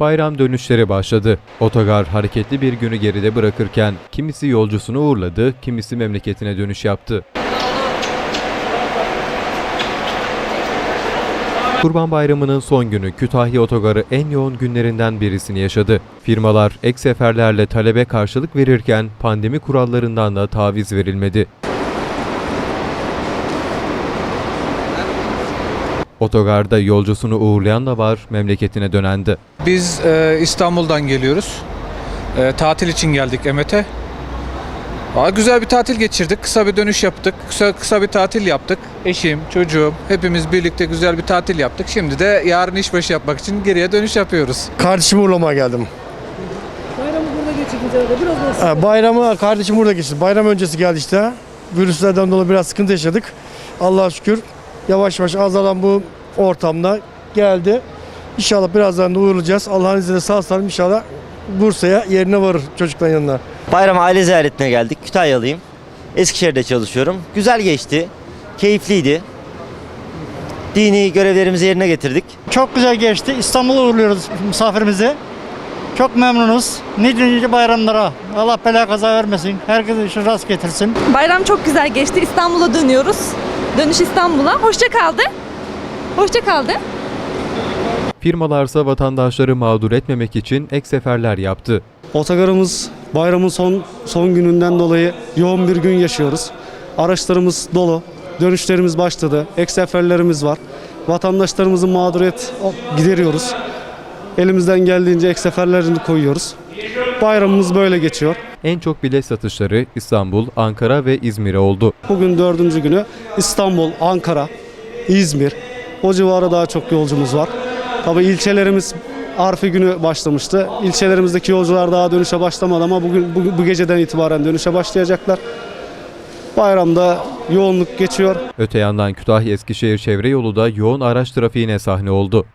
bayram dönüşleri başladı. Otogar hareketli bir günü geride bırakırken kimisi yolcusunu uğurladı, kimisi memleketine dönüş yaptı. Kurban Bayramı'nın son günü Kütahya Otogarı en yoğun günlerinden birisini yaşadı. Firmalar ek seferlerle talebe karşılık verirken pandemi kurallarından da taviz verilmedi. Otogarda yolcusunu uğurlayan da var, memleketine dönen de. Biz e, İstanbul'dan geliyoruz. E, tatil için geldik Emet'e. Aa, güzel bir tatil geçirdik. Kısa bir dönüş yaptık. Kısa, kısa bir tatil yaptık. Eşim, çocuğum hepimiz birlikte güzel bir tatil yaptık. Şimdi de yarın işbaşı yapmak için geriye dönüş yapıyoruz. Kardeşimi uğurlamaya geldim. Bayramı burada geçirdiniz herhalde. Biraz bahsedin. Ha, bayramı kardeşim burada geçti. Bayram öncesi geldi işte. Virüslerden dolayı biraz sıkıntı yaşadık. Allah'a şükür yavaş yavaş azalan bu ortamda geldi. İnşallah birazdan da uğurlayacağız. Allah'ın izniyle sağ salim inşallah Bursa'ya yerine varır çocukların yanına. Bayram aile ziyaretine geldik. Kütahyalıyım. Eskişehir'de çalışıyorum. Güzel geçti. Keyifliydi. Dini görevlerimizi yerine getirdik. Çok güzel geçti. İstanbul'a uğurluyoruz misafirimizi. Çok memnunuz. Nice nice bayramlara. Allah bela kaza vermesin. Herkese işi rast getirsin. Bayram çok güzel geçti. İstanbul'a dönüyoruz. Dönüş İstanbul'a. Hoşça kaldı. Hoşça kaldı. Firmalarsa vatandaşları mağdur etmemek için ek seferler yaptı. Otogarımız bayramın son son gününden dolayı yoğun bir gün yaşıyoruz. Araçlarımız dolu. Dönüşlerimiz başladı. Ek seferlerimiz var. Vatandaşlarımızın mağduriyet gideriyoruz. Elimizden geldiğince ek seferlerini koyuyoruz. Bayramımız böyle geçiyor. En çok bilet satışları İstanbul, Ankara ve İzmir'e oldu. Bugün dördüncü günü İstanbul, Ankara, İzmir. O civara daha çok yolcumuz var. Tabii ilçelerimiz Arfi günü başlamıştı. İlçelerimizdeki yolcular daha dönüşe başlamadı ama bugün bu, bu geceden itibaren dönüşe başlayacaklar. Bayramda yoğunluk geçiyor. Öte yandan Kütahya Eskişehir çevre yolu da yoğun araç trafiğine sahne oldu.